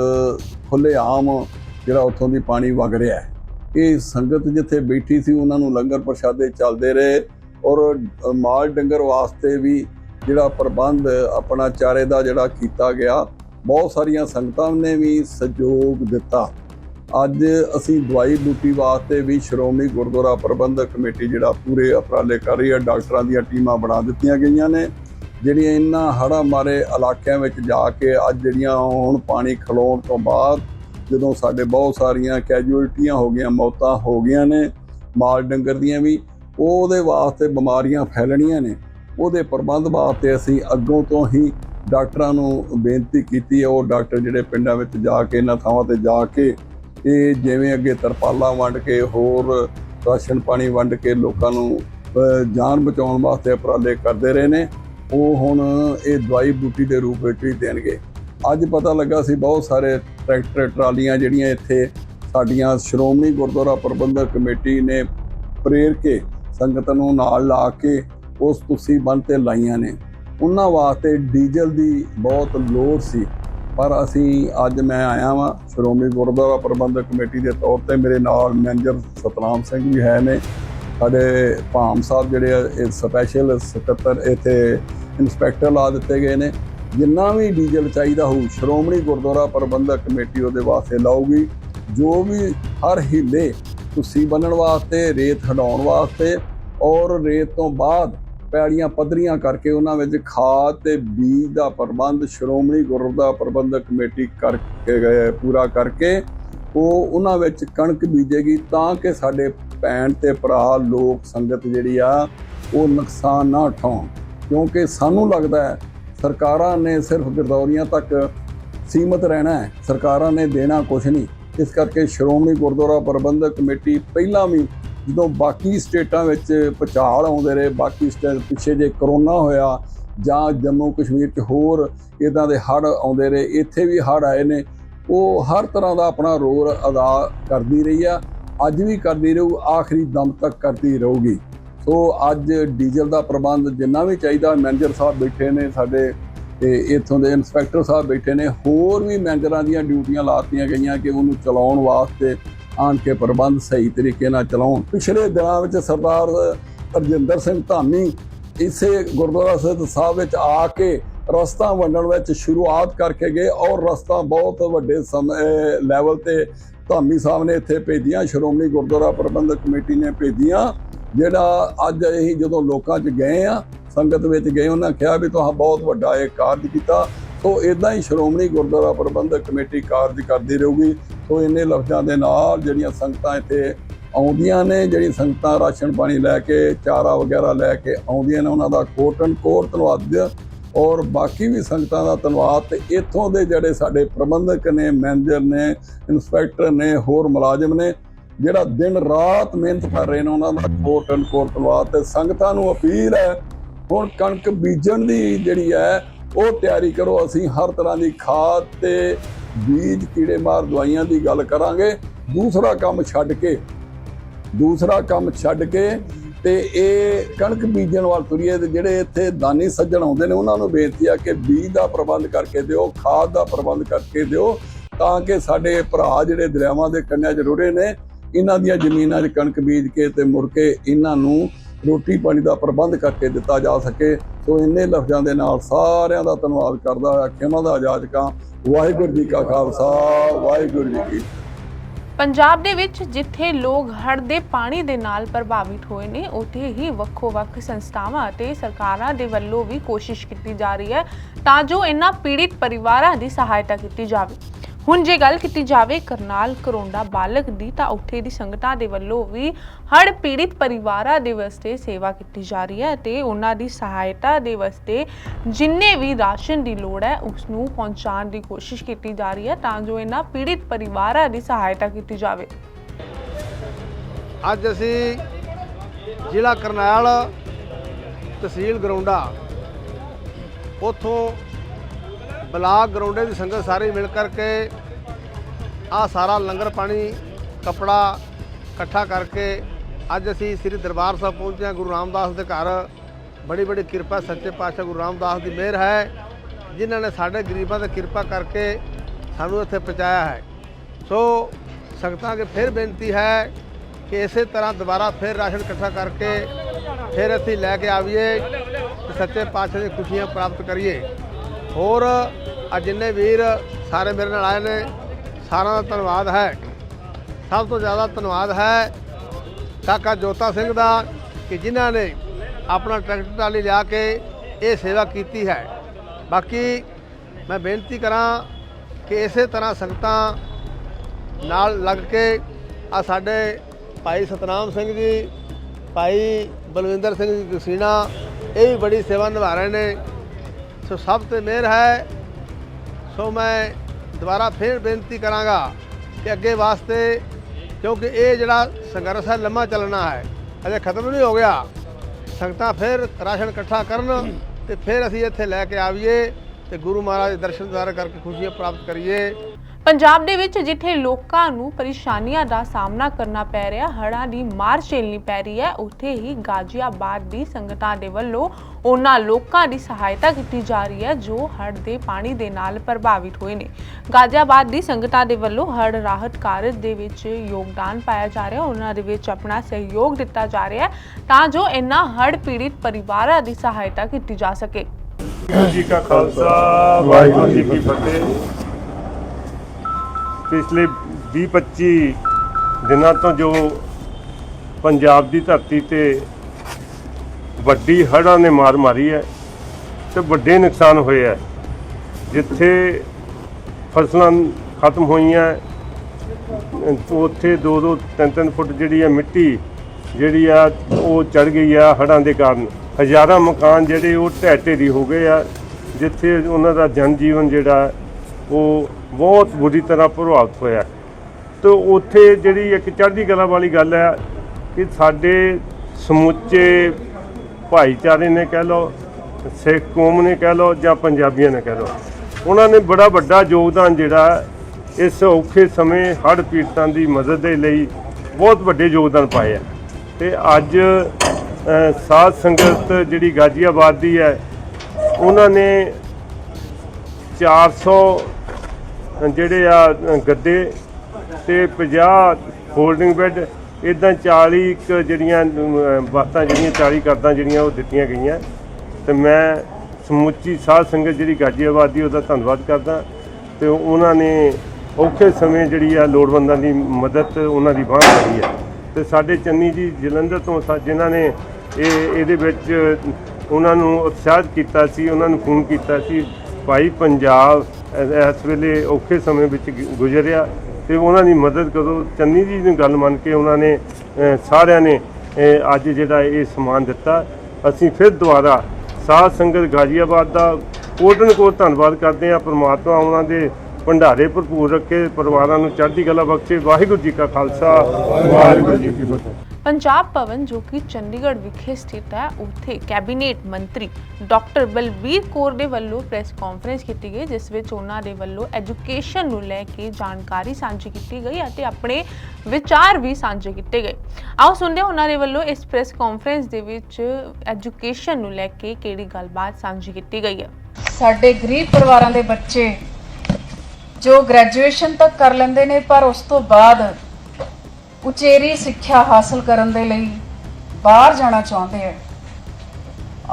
ਖੁੱਲੇ ਆਮ ਜਿਹੜਾ ਉੱਥੋਂ ਦੀ ਪਾਣੀ ਵਗ ਰਿਹਾ ਹੈ। ਇਹ ਸੰਗਤ ਜਿੱਥੇ ਬੈਠੀ ਸੀ ਉਹਨਾਂ ਨੂੰ ਲੰਗਰ ਪ੍ਰਸ਼ਾਦੇ ਚੱਲਦੇ ਰਹੇ ਔਰ ਮਾਲ ਡੰਗਰ ਵਾਸਤੇ ਵੀ ਜਿਹੜਾ ਪ੍ਰਬੰਧ ਆਪਣਾ ਚਾਰੇ ਦਾ ਜਿਹੜਾ ਕੀਤਾ ਗਿਆ, ਬਹੁਤ ਸਾਰੀਆਂ ਸੰਗਤਾਂ ਨੇ ਵੀ ਸਹਿਯੋਗ ਦਿੱਤਾ। ਅੱਜ ਅਸੀਂ ਦਵਾਈ ਬੂਟੀ ਵਾਸਤੇ ਵੀ ਸ਼੍ਰੋਮਣੀ ਗੁਰਦੁਆਰਾ ਪ੍ਰਬੰਧਕ ਕਮੇਟੀ ਜਿਹੜਾ ਪੂਰੇ ਉਪਰਾਲੇ ਕਰ ਰਹੀ ਹੈ, ਡਾਕਟਰਾਂ ਦੀਆਂ ਟੀਮਾਂ ਬਣਾ ਦਿੱਤੀਆਂ ਗਈਆਂ ਨੇ। ਜਿਹੜੀਆਂ ਇਹਨਾਂ ਹੜ੍ਹਾਂ ਮਾਰੇ ਇਲਾਕਿਆਂ ਵਿੱਚ ਜਾ ਕੇ ਅੱਜ ਜਿਹੜੀਆਂ ਹੁਣ ਪਾਣੀ ਖਲੋਣ ਤੋਂ ਬਾਅਦ ਜਦੋਂ ਸਾਡੇ ਬਹੁਤ ਸਾਰੀਆਂ ਕੈਜੂਅਲਟੀਆਂ ਹੋ ਗਈਆਂ, ਮੌਤਾਂ ਹੋ ਗਈਆਂ ਨੇ, ਮਾਲ ਡੰਗਰ ਦੀਆਂ ਵੀ, ਉਹਦੇ ਵਾਸਤੇ ਬਿਮਾਰੀਆਂ ਫੈਲਣੀਆਂ ਨੇ। ਉਹਦੇ ਪ੍ਰਬੰਧ ਵਾਸਤੇ ਅਸੀਂ ਅੱਗੋਂ ਤੋਂ ਹੀ ਡਾਕਟਰਾਂ ਨੂੰ ਬੇਨਤੀ ਕੀਤੀ ਹੈ, ਉਹ ਡਾਕਟਰ ਜਿਹੜੇ ਪਿੰਡਾਂ ਵਿੱਚ ਜਾ ਕੇ, ਇਹਨਾਂ ਥਾਵਾਂ ਤੇ ਜਾ ਕੇ ਇਹ ਜਿਵੇਂ ਅੱਗੇ ਤਰਪਾਲਾਂ ਵੰਡ ਕੇ, ਹੋਰ ਰਾਸ਼ਨ ਪਾਣੀ ਵੰਡ ਕੇ ਲੋਕਾਂ ਨੂੰ ਜਾਨ ਬਚਾਉਣ ਵਾਸਤੇ ਉਪਰਾਲੇ ਕਰਦੇ ਰਹੇ ਨੇ, ਉਹ ਹੁਣ ਇਹ ਦਵਾਈ ਬੂਟੀ ਦੇ ਰੂਪ ਵਿੱਚ ਵੀ ਦੇਣਗੇ। ਅੱਜ ਪਤਾ ਲੱਗਾ ਸੀ ਬਹੁਤ ਸਾਰੇ ਟਰੈਕਟਰ, ਟਰਾਲੀਆਂ ਜਿਹੜੀਆਂ ਇੱਥੇ ਸਾਡੀਆਂ ਸ਼੍ਰੋਮਣੀ ਗੁਰਦੁਆਰਾ ਪ੍ਰਬੰਧਕ ਕਮੇਟੀ ਨੇ ਪ੍ਰੇਰ ਕੇ ਸੰਗਤ ਨੂੰ ਨਾਲ ਲਾ ਕੇ ਉਸ ਤੁਸੀਂ ਬੰਨ ਤੇ ਲਾਈਆਂ ਨੇ। ਉਹਨਾਂ ਵਾਸਤੇ ਡੀਜ਼ਲ ਦੀ ਬਹੁਤ ਲੋੜ ਸੀ। ਪਰ ਅਸੀਂ ਅੱਜ ਮੈਂ ਆਇਆ ਵਾਂ ਸ਼੍ਰੋਮਣੀ ਗੁਰਦੁਆਰਾ ਪ੍ਰਬੰਧਕ ਕਮੇਟੀ ਦੇ ਤੌਰ ਤੇ ਮੇਰੇ ਨਾਲ ਮੈਨੇਜਰ ਸਤਨਾਮ ਸਿੰਘ ਵੀ ਹੈ ਨੇ। ਸਾਡੇ ਭਾਮ ਸਾਹਿਬ ਜਿਹੜੇ ਆ, ਇਹ ਸਪੈਸ਼ਲ ਸਕੱਤਰ ਇੱਥੇ ਇਨਸਪੈਕਟਰ ਲਾ ਦਿੱਤੇ ਗਏ ਨੇ। ਜਿੰਨਾ ਵੀ ਡੀਜ਼ਲ ਚਾਹੀਦਾ ਹੋਊ ਸ਼੍ਰੋਮਣੀ ਗੁਰਦੁਆਰਾ ਪ੍ਰਬੰਧਕ ਕਮੇਟੀ ਉਹਦੇ ਵਾਸਤੇ ਲਾਊਗੀ। ਜੋ ਵੀ ਹਰ ਹੀਲੇ ਤੁਸੀਂ ਬੰਨਣ ਵਾਸਤੇ ਰੇਤ ਹਟਾਉਣ ਵਾਸਤੇ ਔਰ ਰੇਤ ਤੋਂ ਬਾਅਦ ਪੈੜੀਆਂ ਪੱਧਰੀਆਂ ਕਰਕੇ ਉਹਨਾਂ ਵਿੱਚ ਖਾਦ ਤੇ ਬੀਜ ਦਾ ਪ੍ਰਬੰਧ, ਸ਼੍ਰੋਮਣੀ ਗੁਰਦੁਆਰਾ ਪ੍ਰਬੰਧਕ ਕਮੇਟੀ ਕਰਕੇ ਗਏ, ਪੂਰਾ ਕਰਕੇ ਉਹ ਉਹਨਾਂ ਵਿੱਚ ਕਣਕ ਬੀਜੇਗੀ ਤਾਂ ਕਿ ਸਾਡੇ ਭੈਣ ਤੇ ਭਰਾ, ਲੋਕ ਸੰਗਤ ਜਿਹੜੀ ਆ, ਉਹ ਨੁਕਸਾਨ ਨਾ ਉਠਾਉਣ। ਕਿਉਂਕਿ ਸਾਨੂੰ ਲੱਗਦਾ ਹੈ ਸਰਕਾਰਾਂ ਨੇ ਸਿਰਫ ਗਿਰਦੌਰੀਆਂ ਤੱਕ ਸੀਮਤ ਰਹਿਣਾ ਹੈ, ਸਰਕਾਰਾਂ ਨੇ ਦੇਣਾ ਕੁਝ ਨਹੀਂ। ਇਸ ਕਰਕੇ ਸ਼੍ਰੋਮਣੀ ਗੁਰਦੁਆਰਾ ਪ੍ਰਬੰਧਕ ਕਮੇਟੀ ਪਹਿਲਾਂ ਵੀ ਜਦੋਂ ਬਾਕੀ ਸਟੇਟਾਂ ਵਿੱਚ ਭੁਚਾਲ ਆਉਂਦੇ ਰਹੇ, ਬਾਕੀ ਸਟੇਟ ਪਿੱਛੇ ਜੇ ਕਰੋਨਾ ਹੋਇਆ ਜਾਂ ਜੰਮੂ ਕਸ਼ਮੀਰ 'ਚ ਹੋਰ ਇਦਾਂ ਦੇ ਹੜ੍ਹ ਆਉਂਦੇ ਰਹੇ, ਇੱਥੇ ਵੀ ਹੜ੍ਹ ਆਏ ਨੇ, ਉਹ ਹਰ ਤਰ੍ਹਾਂ ਦਾ ਆਪਣਾ ਰੋਲ ਅਦਾ ਕਰਦੀ ਰਹੀ ਆ, ਅੱਜ ਵੀ ਕਰਦੀ ਰਹੂ, ਆਖਰੀ ਦਮ ਤੱਕ ਕਰਦੀ ਰਹੂਗੀ। ਸੋ ਅੱਜ ਡੀਜ਼ਲ ਦਾ ਪ੍ਰਬੰਧ ਜਿੰਨਾ ਵੀ ਚਾਹੀਦਾ, ਮੈਨੇਜਰ ਸਾਹਿਬ ਬੈਠੇ ਨੇ ਸਾਡੇ, ਤੇ ਇੱਥੋਂ ਦੇ ਇਨਸਪੈਕਟਰ ਸਾਹਿਬ ਬੈਠੇ ਨੇ, ਹੋਰ ਵੀ ਮੈਨੇਜਰਾਂ ਦੀਆਂ ਡਿਊਟੀਆਂ ਲਾਤੀਆਂ ਗਈਆਂ ਕਿ ਉਹਨੂੰ ਚਲਾਉਣ ਵਾਸਤੇ ਆਣ ਕੇ ਪ੍ਰਬੰਧ ਸਹੀ ਤਰੀਕੇ ਨਾਲ ਚਲਾਉਣ। ਪਿਛਲੇ ਦਿਨਾਂ ਵਿੱਚ ਸਰਦਾਰ ਰਜਿੰਦਰ ਸਿੰਘ ਧਾਮੀ ਇਸੇ ਗੁਰਦੁਆਰਾ ਸਾਹਿਬ ਵਿੱਚ ਆ ਕੇ ਰਸਤਾ ਵੰਡਣ ਵਿੱਚ ਸ਼ੁਰੂਆਤ ਕਰਕੇ ਗਏ ਔਰ ਰਸਤਾ ਬਹੁਤ ਵੱਡੇ ਲੈਵਲ ਤੇ ਧਾਮੀ ਸਾਹਿਬ ਨੇ ਇੱਥੇ ਭੇਜੀਆਂ, ਸ਼੍ਰੋਮਣੀ ਗੁਰਦੁਆਰਾ ਪ੍ਰਬੰਧਕ ਕਮੇਟੀ ਨੇ ਭੇਜੀਆਂ, ਜਿਹੜਾ ਅੱਜ ਅਸੀਂ ਜਦੋਂ ਲੋਕਾਂ 'ਚ ਗਏ ਆ ਸੰਗਤ ਵਿੱਚ ਗਏ, ਉਹਨਾਂ ਕਿਹਾ ਵੀ ਤੁਸੀਂ ਬਹੁਤ ਵੱਡਾ ਇਹ ਕਾਰਜ ਕੀਤਾ। ਸੋ ਇਦਾਂ ਹੀ ਸ਼੍ਰੋਮਣੀ ਗੁਰਦੁਆਰਾ ਪ੍ਰਬੰਧਕ ਕਮੇਟੀ ਕਾਰਜ ਕਰਦੀ ਰਹੂਗੀ। ਸੋ ਇੰਨੇ ਲਫ਼ਜ਼ਾਂ ਦੇ ਨਾਲ ਜਿਹੜੀਆਂ ਸੰਗਤਾਂ ਇੱਥੇ ਆਉਂਦੀਆਂ ਨੇ, ਜਿਹੜੀ ਸੰਗਤਾਂ ਰਾਸ਼ਨ ਪਾਣੀ ਲੈ ਕੇ, ਚਾਰਾ ਵਗੈਰਾ ਲੈ ਕੇ ਆਉਂਦੀਆਂ ਨੇ, ਉਹਨਾਂ ਦਾ ਕੋਟਨ ਕੋਟ ਧੰਨਵਾਦ। ਔਰ ਬਾਕੀ ਵੀ ਸੰਗਤਾਂ ਦਾ ਧੰਨਵਾਦ ਤੇ ਇੱਥੋਂ ਦੇ ਜਿਹੜੇ ਸਾਡੇ ਪ੍ਰਬੰਧਕ ਨੇ, ਮੈਨੇਜਰ ਨੇ ਇਨਸਪੈਕਟਰ ਨੇ, ਹੋਰ ਮੁਲਾਜ਼ਮ ਨੇ, ਜਿਹੜਾ ਦਿਨ ਰਾਤ ਮਿਹਨਤ ਕਰ ਰਹੇ ਨੇ, ਉਹਨਾਂ ਦਾ ਕੋਟਨ ਕੋਰ ਧੰਨਵਾਦ। ਤੇ ਸੰਗਤਾਂ ਨੂੰ ਅਪੀਲ ਹੈ, ਹੁਣ ਕਣਕ ਬੀਜਣ ਦੀ ਜਿਹੜੀ ਹੈ ਉਹ ਤਿਆਰੀ ਕਰੋ, ਅਸੀਂ ਹਰ ਤਰ੍ਹਾਂ ਦੀ ਖਾਦ ਤੇ ਬੀਜ ਕੀੜੇਮਾਰ ਦਵਾਈਆਂ ਦੀ ਗੱਲ ਕਰਾਂਗੇ। ਦੂਸਰਾ ਕੰਮ ਛੱਡ ਕੇ, ਦੂਸਰਾ ਕੰਮ ਛੱਡ ਕੇ ਤੇ ਇਹ ਕਣਕ ਬੀਜਣ ਵਾਲ ਤੁਰੀਏ ਤੇ ਜਿਹੜੇ ਇੱਥੇ ਦਾਨੀ ਸੱਜਣ ਆਉਂਦੇ ਨੇ, ਉਹਨਾਂ ਨੂੰ ਬੇਨਤੀ ਆ ਕਿ ਬੀਜ ਦਾ ਪ੍ਰਬੰਧ ਕਰਕੇ ਦਿਓ, ਖਾਦ ਦਾ ਪ੍ਰਬੰਧ ਕਰਕੇ ਦਿਓ, ਤਾਂ ਕਿ ਸਾਡੇ ਭਰਾ ਜਿਹੜੇ ਦਰਿਆਵਾਂ ਦੇ ਕੰਢਿਆਂ 'ਚ ਰੁੜੇ ਨੇ, ਇਹਨਾਂ ਦੀਆਂ ਜ਼ਮੀਨਾਂ 'ਚ ਕਣਕ ਬੀਜ ਕੇ ਤੇ ਮੁੜ ਕੇ ਇਹਨਾਂ ਨੂੰ ਰੋਟੀ ਪਾਣੀ ਦਾ ਪ੍ਰਬੰਧ ਕਰਕੇ ਦਿੱਤਾ ਜਾ ਸਕੇ। ਸੋ ਇੰਨੇ ਲਫ਼ਜ਼ਾਂ ਦੇ ਨਾਲ ਸਾਰਿਆਂ ਦਾ ਧੰਨਵਾਦ ਕਰਦਾ ਹਾਂ ਖਿਮਾ ਦਾ ਆਜਾਦ ਕਾਂ। ਵਾਹਿਗੁਰੂ ਜੀ ਕਾ ਖਾਲਸਾ, ਵਾਹਿਗੁਰੂ ਜੀ ਕੀ ਪੰਜਾਬ ਦੇ ਵਿੱਚ ਜਿੱਥੇ ਲੋਕ ਹੜ੍ਹ ਦੇ ਪਾਣੀ ਦੇ ਨਾਲ ਪ੍ਰਭਾਵਿਤ ਹੋਏ ਨੇ, ਉੱਥੇ ਹੀ ਵੱਖੋ-ਵੱਖ ਸੰਸਥਾਵਾਂ ਅਤੇ ਸਰਕਾਰਾਂ ਦੇ ਵੱਲੋਂ ਵੀ ਕੋਸ਼ਿਸ਼ ਕੀਤੀ ਜਾ ਰਹੀ ਹੈ ਤਾਂ ਜੋ ਇਹਨਾਂ ਪੀੜਿਤ ਪਰਿਵਾਰਾਂ ਦੀ ਸਹਾਇਤਾ ਕੀਤੀ ਜਾਵੇ। ਹੁਣ ਜੇ ਗੱਲ ਕੀਤੀ ਜਾਵੇ ਕਰਨਾਲ ਕਰੋਂਡਾ ਬਾਲਕ ਦੀ, ਤਾਂ ਉੱਥੇ ਦੀ ਸੰਗਤਾਂ ਦੇ ਵੱਲੋਂ ਵੀ ਹੜ੍ਹ ਪੀੜਿਤ ਪਰਿਵਾਰਾਂ ਦੇ ਵਾਸਤੇ ਸੇਵਾ ਕੀਤੀ ਜਾ ਰਹੀ ਹੈ ਤੇ ਉਹਨਾਂ ਦੀ ਸਹਾਇਤਾ ਦੇ ਵਾਸਤੇ ਜਿੰਨੇ ਵੀ ਰਾਸ਼ਨ ਦੀ ਲੋੜ ਹੈ ਉਸ ਨੂੰ ਪਹੁੰਚਾਉਣ ਦੀ ਕੋਸ਼ਿਸ਼ ਕੀਤੀ ਜਾ ਰਹੀ ਹੈ ਤਾਂ ਜੋ ਇਹਨਾਂ ਪੀੜਿਤ ਪਰਿਵਾਰਾਂ ਦੀ ਸਹਾਇਤਾ ਕੀਤੀ ਜਾਵੇ। ਅੱਜ ਅਸੀਂ ਜ਼ਿਲ੍ਹਾ ਕਰਨਾਲ ਤਹਿਸੀਲ ਗਰਾਉਂਡਾ ਉਥੋਂ ਬਲਾਕ ਗਰਾਊਂਡੇ ਦੀ ਸੰਗਤ ਸਾਰੀ ਮਿਲ ਕਰਕੇ ਆ ਸਾਰਾ ਲੰਗਰ ਪਾਣੀ, ਕਪੜਾ ਇਕੱਠਾ ਕਰਕੇ ਅੱਜ ਅਸੀਂ ਸ੍ਰੀ ਦਰਬਾਰ ਸਾਹਿਬ ਪਹੁੰਚੇ ਹਾਂ। ਗੁਰੂ ਰਾਮਦਾਸ ਦੇ ਘਰ। ਬੜੀ ਬੜੀ ਕਿਰਪਾ, ਸੱਚੇ ਪਾਤਸ਼ਾਹ ਗੁਰੂ ਰਾਮਦਾਸ ਦੀ ਮਿਹਰ ਹੈ। ਜਿਨ੍ਹਾਂ ਨੇ ਸਾਡੇ ਗਰੀਬਾਂ ਤੇ ਕਿਰਪਾ ਕਰਕੇ ਸਾਨੂੰ ਇੱਥੇ ਪਹੁੰਚਾਇਆ ਹੈ। ਸੋ ਸੰਗਤਾਂ ਅੱਗੇ ਫਿਰ ਬੇਨਤੀ ਹੈ ਕਿ ਇਸੇ ਤਰ੍ਹਾਂ ਦੁਬਾਰਾ ਫਿਰ ਰਾਸ਼ਨ ਇਕੱਠਾ ਕਰਕੇ ਫਿਰ ਅਸੀਂ ਲੈ ਕੇ ਆਵੀਏ ਸੱਚੇ ਪਾਤਸ਼ਾਹ ਦੀ ਖੁਸ਼ੀਆਂ ਪ੍ਰਾਪਤ ਕਰੀਏ। ਹੋਰ ਆ ਜਿੰਨੇ ਵੀਰ ਸਾਰੇ ਮੇਰੇ ਨਾਲ ਆਏ ਨੇ, ਸਾਰਿਆਂ ਦਾ ਧੰਨਵਾਦ ਹੈ। ਸਭ ਤੋਂ ਜ਼ਿਆਦਾ ਧੰਨਵਾਦ ਹੈ ਕਾਕਾ ਜੋਤਾ ਸਿੰਘ ਦਾ ਕਿ ਜਿਨ੍ਹਾਂ ਨੇ ਆਪਣਾ ਟਰੈਕਟਰ ਟਰਾਲੀ ਲਿਆ ਕੇ ਇਹ ਸੇਵਾ ਕੀਤੀ ਹੈ। ਬਾਕੀ ਮੈਂ ਬੇਨਤੀ ਕਰਾਂ ਕਿ ਇਸੇ ਤਰ੍ਹਾਂ ਸੰਗਤਾਂ ਨਾਲ ਲੱਗ ਕੇ ਆ ਸਾਡੇ ਭਾਈ ਸਤਨਾਮ ਸਿੰਘ ਜੀ, ਭਾਈ ਬਲਵਿੰਦਰ ਸਿੰਘ ਜੀ ਕਸੀਣਾ ਇਹ ਵੀ ਬੜੀ ਸੇਵਾ ਨਿਭਾ ਰਹੇ ਨੇ। ਸੋ ਸਭ ਤੇ ਮਿਹਰ ਹੈ। ਸੋ ਮੈਂ ਦੁਬਾਰਾ ਫੇਰ ਬੇਨਤੀ ਕਰਾਂਗਾ ਕਿ ਅੱਗੇ ਵਾਸਤੇ, ਕਿਉਂਕਿ ਇਹ ਜਿਹੜਾ ਸੰਘਰਸ਼ ਹੈ, ਲੰਮਾ ਚੱਲਣਾ ਹੈ। ਅਜੇ ਖਤਮ ਨਹੀਂ ਹੋ ਗਿਆ। ਸੰਗਤਾਂ ਫਿਰ ਰਾਸ਼ਨ ਇਕੱਠਾ ਕਰਨ ਤੇ ਫਿਰ ਅਸੀਂ ਇੱਥੇ ਲੈ ਕੇ ਆਵੀਏ ਤੇ ਗੁਰੂ ਮਹਾਰਾਜ ਦੇ ਦਰਸ਼ਨ ਦਿਦਾਰ ਕਰਕੇ ਖੁਸ਼ੀਆਂ ਪ੍ਰਾਪਤ ਕਰੀਏ। ਪੰਜਾਬ ਦੇ ਵਿੱਚ ਜਿੱਥੇ ਲੋਕਾਂ ਨੂੰ ਪਰੇਸ਼ਾਨੀਆਂ ਦਾ ਸਾਹਮਣਾ ਕਰਨਾ ਪੈ ਰਿਹਾ, ਹੜ੍ਹਾਂ ਦੀ ਮਾਰ ਝੇਲਣੀ ਪੈ ਰਹੀ ਹੈ, ਉੱਥੇ ਹੀ ਗਾਜ਼ੀਆਬਾਦ ਦੀ ਸੰਗਤਾਂ ਦੇ ਵੱਲੋਂ ਉਹਨਾਂ ਲੋਕਾਂ ਦੀ ਸਹਾਇਤਾ ਕੀਤੀ ਜਾ ਰਹੀ ਹੈ, ਜੋ ਹੜ੍ਹ ਦੇ ਪਾਣੀ ਦੇ ਨਾਲ ਪ੍ਰਭਾਵਿਤ ਹੋਏ ਨੇ। ਗਾਜ਼ੀਆਬਾਦ ਦੀ ਸੰਗਤਾਂ ਦੇ ਵੱਲੋਂ ਹੜ੍ਹ ਰਾਹਤ ਕਾਰਜ ਦੇ ਵਿੱਚ ਯੋਗਦਾਨ ਪਾਇਆ ਜਾ ਰਿਹਾ, ਉਹਨਾਂ ਦੇ ਵਿੱਚ ਆਪਣਾ ਸਹਿਯੋਗ ਦਿੱਤਾ ਜਾ ਰਿਹਾ ਹੈ, ਤਾਂ ਜੋ ਇਹਨਾਂ ਹੜ੍ਹ ਪੀੜਿਤ ਪਰਿਵਾਰਾਂ ਦੀ ਸਹਾਇਤਾ ਕੀਤੀ ਜਾ ਸਕੇ। ਵਾਹਿਗੁਰੂ ਜੀ ਕਾ ਖਾਲਸਾ, ਵਾਹਿਗੁਰੂ ਜੀ ਕੀ ਫਤਿਹ। ਪਿਛਲੇ 20-25 ਦਿਨਾਂ ਤੋਂ ਜੋ ਪੰਜਾਬ ਦੀ ਧਰਤੀ ਤੇ ਵੱਡੀ ਹੜ੍ਹਾਂ ਨੇ ਮਾਰ ਮਾਰੀ ਹੈ ਤੇ ਵੱਡੇ ਨੁਕਸਾਨ ਹੋਏ ਹੈ, ਜਿੱਥੇ ਫਸਲਾਂ ਖਤਮ ਹੋਈਆਂ ਉੱਥੇ 2-2 3-3 ਫੁੱਟ ਜਿਹੜੀ ਹੈ ਮਿੱਟੀ ਜਿਹੜੀ ਆ, ਉਹ ਚੜ ਗਈ ਆ ਹੜ੍ਹਾਂ ਦੇ ਕਾਰਨ। ਹਜ਼ਾਰਾਂ ਮਕਾਨ ਜਿਹੜੇ ਉਹ ਢਹਿ ਢੇਰੀ ਹੋ ਗਏ ਆ, ਜਿੱਥੇ ਉਹਨਾਂ ਦਾ ਜਨ ਜੀਵਨ ਜਿਹੜਾ ਉਹ ਬਹੁਤ ਬੁਰੀ ਤਰ੍ਹਾਂ ਪ੍ਰਭਾਵਿਤ ਹੋਇਆ ਤੇ ਉੱਥੇ ਜਿਹੜੀ ਇੱਕ ਚੜ੍ਹਦੀ ਕਲਾ ਵਾਲੀ ਗੱਲ ਹੈ ਕਿ ਸਾਡੇ ਸਮੁੱਚੇ ਭਾਈਚਾਰੇ ਨੇ ਕਹਿ ਲਓ, ਸਿੱਖ ਕੌਮ ਨੇ ਕਹਿ ਲਓ ਜਾਂ ਪੰਜਾਬੀਆਂ ਨੇ ਕਹਿ ਲਓ, ਉਹਨਾਂ ਨੇ ਬੜਾ ਵੱਡਾ ਯੋਗਦਾਨ ਜਿਹੜਾ ਇਸ ਔਖੇ ਸਮੇਂ ਹੜ੍ਹ ਪੀੜਤਾਂ ਦੀ ਮਦਦ ਦੇ ਲਈ ਬਹੁਤ ਵੱਡੇ ਯੋਗਦਾਨ ਪਾਏ ਆ ਤੇ ਅੱਜ ਸਾਧ ਸੰਗਤ ਜਿਹੜੀ ਗਾਜ਼ੀਆਬਾਦ ਦੀ ਹੈ, ਉਹਨਾਂ ਨੇ 400 ਜਿਹੜੇ ਆ ਗੱਦੇ ਤੇ 50 ਫੋਲਡਿੰਗ ਬੈੱਡ ਇਦਾਂ 40 ਕੁ ਜਿਹੜੀਆਂ ਬਾਤਾਂ ਜਿਹੜੀਆਂ 40 ਕਰਦਾਂ ਜਿਹੜੀਆਂ ਉਹ ਦਿੱਤੀਆਂ ਗਈਆਂ। ਤੇ ਮੈਂ ਸਮੁੱਚੀ ਸਾਧ ਸੰਗਤ ਜਿਹੜੀ ਗਾਜ਼ੀਆਬਾਦ ਦੀ ਉਹਦਾ ਧੰਨਵਾਦ ਕਰਦਾ। ਤੇ ਉਹਨਾਂ ਨੇ ਔਖੇ ਸਮੇਂ ਜਿਹੜੀ ਆ, ਲੋੜਵੰਦਾਂ ਦੀ ਮਦਦ ਉਹਨਾਂ ਦੀ ਬਾਂਹ ਫੜੀ ਹੈ। ਤੇ ਸਾਡੇ ਚੰਨੀ ਜੀ ਜਲੰਧਰ ਤੋਂ ਜਿਨ੍ਹਾਂ ਨੇ ਇਹ, ਇਹਦੇ ਵਿੱਚ ਉਹਨਾਂ ਨੂੰ ਉਤਸ਼ਾਹਿਤ ਕੀਤਾ ਸੀ, ਉਹਨਾਂ ਨੂੰ ਫੋਨ ਕੀਤਾ ਸੀ, ਭਾਈ, ਪੰਜਾਬ ਇਸ ਵੇਲੇ ਔਖੇ ਸਮੇਂ ਵਿੱਚ ਗੁ- ਗੁਜ਼ਰਿਆ ਤੇ ਉਹਨਾਂ ਦੀ ਮਦਦ ਕਰੋ ਚੰਨੀ ਜੀ ਦੀ ਗੱਲ ਮੰਨ ਕੇ ਉਹਨਾਂ ਨੇ ਸਾਰਿਆਂ ਨੇ ਅੱਜ ਜਿਹੜਾ ਇਹ ਸਮਾਨ ਦਿੱਤਾ। ਅਸੀਂ ਫਿਰ ਦੁਬਾਰਾ ਸਾਧ ਸੰਗਤ ਗਾਜ਼ੀਆਬਾਦ ਦਾ ਕੋਟਨ ਕੋਟ ਧੰਨਵਾਦ ਕਰਦੇ ਹਾਂ। ਪ੍ਰਮਾਤਮਾ ਉਹਨਾਂ ਦੇ ਭੰਡਾਰੇ ਭਰਪੂਰ ਰੱਖੇ, ਪਰਿਵਾਰਾਂ ਨੂੰ ਚੜ੍ਹਦੀ ਕਲਾ ਬਖਸ਼ੇ। ਵਾਹਿਗੁਰੂ ਜੀ ਕਾ ਖਾਲਸਾ, ਵਾਹਿਗੁਰੂ ਜੀ ਕੀ ਫਤਿਹ। ਪੰਜਾਬ ਭਵਨ, ਜੋ ਕਿ ਚੰਡੀਗੜ੍ਹ ਵਿਖੇ ਸਥਿਤ ਹੈ, ਉੱਥੇ ਕੈਬਨਿਟ ਮੰਤਰੀ ਡਾਕਟਰ ਬਲਬੀਰ ਕੌਰ ਦੇ ਵੱਲੋਂ ਪ੍ਰੈਸ ਕਾਨਫਰੰਸ ਕੀਤੀ ਗਈ, ਜਿਸ ਵਿੱਚ ਉਹਨਾਂ ਦੇ ਵੱਲੋਂ ਐਜੂਕੇਸ਼ਨ ਨੂੰ ਲੈ ਕੇ ਜਾਣਕਾਰੀ ਸਾਂਝੀ ਕੀਤੀ ਗਈ ਅਤੇ ਆਪਣੇ ਵਿਚਾਰ ਵੀ ਸਾਂਝੇ ਕੀਤੇ ਗਏ। ਆਓ ਸੁਣਦੇ ਹਾਂ ਉਹਨਾਂ ਦੇ ਵੱਲੋਂ ਇਸ ਪ੍ਰੈਸ ਕਾਨਫਰੰਸ ਦੇ ਵਿੱਚ ਐਜੂਕੇਸ਼ਨ ਨੂੰ ਲੈ ਕੇ ਕਿਹੜੀ ਗੱਲਬਾਤ ਸਾਂਝੀ ਕੀਤੀ ਗਈ ਹੈ। ਸਾਡੇ ਗਰੀਬ ਪਰਿਵਾਰਾਂ ਦੇ ਬੱਚੇ ਜੋ ਗ੍ਰੈਜੂਏਸ਼ਨ ਤੱਕ ਕਰ ਲੈਂਦੇ ਨੇ, ਪਰ ਉਸ ਤੋਂ ਬਾਅਦ ਉਚੇਰੀ ਸਿੱਖਿਆ ਹਾਸਲ ਕਰਨ ਦੇ ਲਈ ਬਾਹਰ ਜਾਣਾ ਚਾਹੁੰਦੇ ਹੈ